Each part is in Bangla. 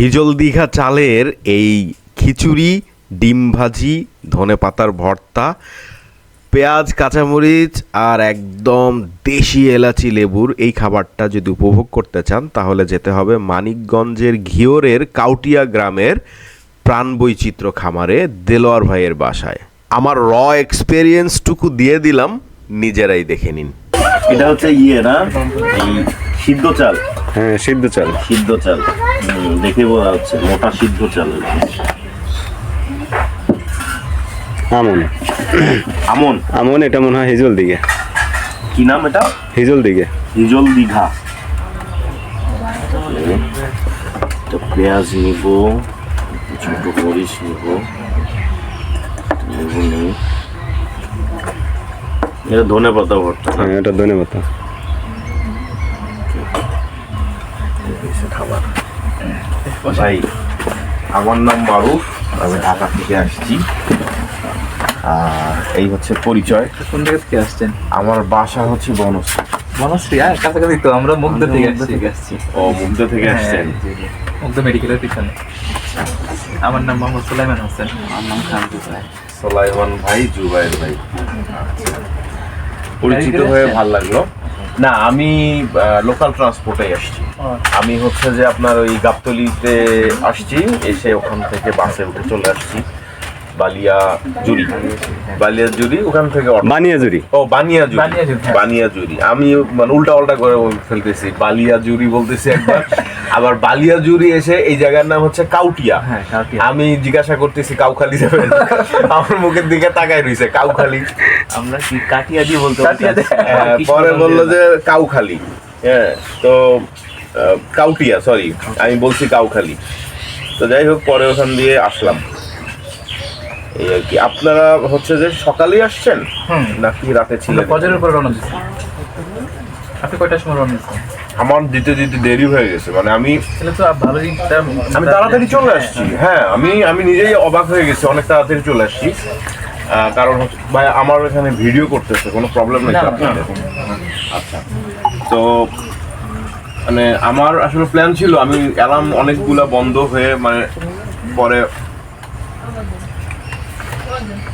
হিজল দীঘা চালের এই খিচুড়ি, ডিম ভাজি, ধনে পাতার ভর্তা, পেঁয়াজ, কাঁচামরিচ আর একদম দেশি এলাচি লেবুর এই খাবারটা যদি উপভোগ করতে চান, তাহলে যেতে হবে মানিকগঞ্জের ঘিওরের কাউটিয়া গ্রামের প্রাণ বৈচিত্র্য খামারে দেলোয়ার ভাইয়ের বাসায়। আমার র এক্সপেরিয়েন্সটুকু দিয়ে দিলাম, নিজেরাই দেখে নিন। এটা হচ্ছে ইয়ে না? সিদ্ধ চাল। হ্যাঁ সিদ্ধ চাল। সিদ্ধ চাল। দেখে বোঝা যাচ্ছে মোটা সিদ্ধ চাল আমন। আমন? আমন এটা মনে হয় হিজল দিকে কি নাম এটা? হিজল দিকে হিজল দীঘা। তো পেঁয়াজ নিব ছোট মরিচ নিব। লেবু নিই এটা ধনে পাতা ভর্তা হ্যাঁ এটা ধনে পাতা খাবার ভাই আমার নাম মারুফ আমি ঢাকা থেকে আসছি। আর এই হচ্ছে পরিচয়। কোন জায়গা থেকে আসছেন? আমার বাসা হচ্ছে বনস বনশ্রী হ্যাঁ কাছাকাছি তো আমরা মুগ্ধ থেকে আসছি আসছি। ও মুগ্ধ থেকে আসছেন? মুগ্ধ মেডিকেলের পিছনে। আমার নাম মোহাম্মদ সুলাইমান হোসেন। আমার নাম খান ভাই। সোলাইমান ভাই জুবাইর ভাই। আচ্ছা। পরিচিত হয়ে? ভালো লাগল। না আমি লোকাল ট্রান্সপোর্টে আসছি। আমি হচ্ছে যে আপনার ওই গাবতলিতে আসছি এসে ওখান থেকে বাসে উঠে চলে আসছি। বালিয়া জুরি বালিয়া জুরি ওখান থেকে বানিয়া জুরি ও বানিয়া জুরি হ্যাঁ। বানিয়া জুরি আমি মানে উল্টা উল্টা করে ফেলতেছি বালিয়া জুরি বলতেছি একবার। আবার বালিয়া জুরি এসে এই জায়গার নাম হচ্ছে কাউটিয়া। হ্যাঁ, আমি জিজ্ঞাসা করতেছি কাউখালি যাবে আমার মুখের দিকে তাকায় রইছে কাউখালি। আমরা কি কাটিয়া দিয়ে বলতে হ্যাঁ, পরে বলল যে কাউখালি। হ্যাঁ তো আহ, কাউটিয়া সরি আমি বলছি কাউখালি। তো যাই হোক পরে ওখান দিয়ে আসলাম। এই আর কি আপনারা হচ্ছে যে সকালেই আসছেন? নাকি রাতে ছিলেন? ফজরের রওনা আপনি কয়টার সময় রওনা দিচ্ছেন আমার দিতে দিতে দেরি হয়ে গেছে। মানে আমি তাহলে তো আমি তাড়াতাড়ি চলে আসছি। হ্যাঁ। আমি আমি নিজেই অবাক হয়ে গেছি অনেক তাড়াতাড়ি চলে আসছি। কারণ ভাই আমার এখানে ভিডিও করতেছে কোনো প্রবলেম নেই আচ্ছা। তো মানে আমার আসলে প্ল্যান ছিল আমি অ্যালার্ম অনেকগুলা বন্ধ হয়ে মানে পরে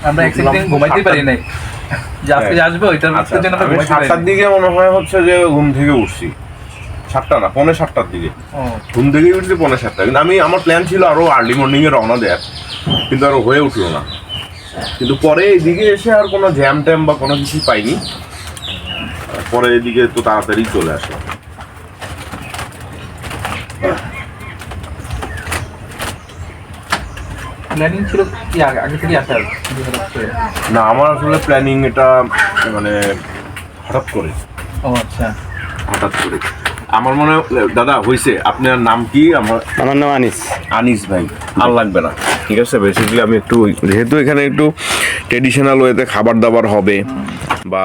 আমরা ঘুমাইতে পারি নাই। যে আজকে যে ওইটার আচ্ছা জন্য আমি সাতটার দিকে মনে হয় হচ্ছে যে ঘুম থেকে উঠছি। সাতটা না পৌনে সাতটার দিকে। ঘুম থেকে উঠছি পৌনে সাতটা। কিন্তু আমি আমার প্ল্যান ছিল আরও আর্লি মর্নিং এ রওনা দেয়ার। কিন্তু আরও হয়ে উঠল না। কিন্তু পরে এদিকে এসে আর কোনো জ্যাম ট্যাম বা কোনো কিছু পাইনি। পরে এদিকে তো তাড়াতাড়ি চলে আসলো প্ল্যানিং ছিল কি আগে আগে থেকে আসার। না আমার আসলে প্ল্যানিং এটা মানে হঠাৎ করে। ও আচ্ছা। হঠাৎ করে। আমার মনে হয় দাদা হয়েছে আপনার নাম কি? আমার আমার নাম আনিস। আনিস ভাই। আর লাগবে না। ঠিক আছে বেসিক্যালি আমি একটু যেহেতু এখানে একটু ট্রেডিশনাল ওয়েতে খাবার দাবার হবে বা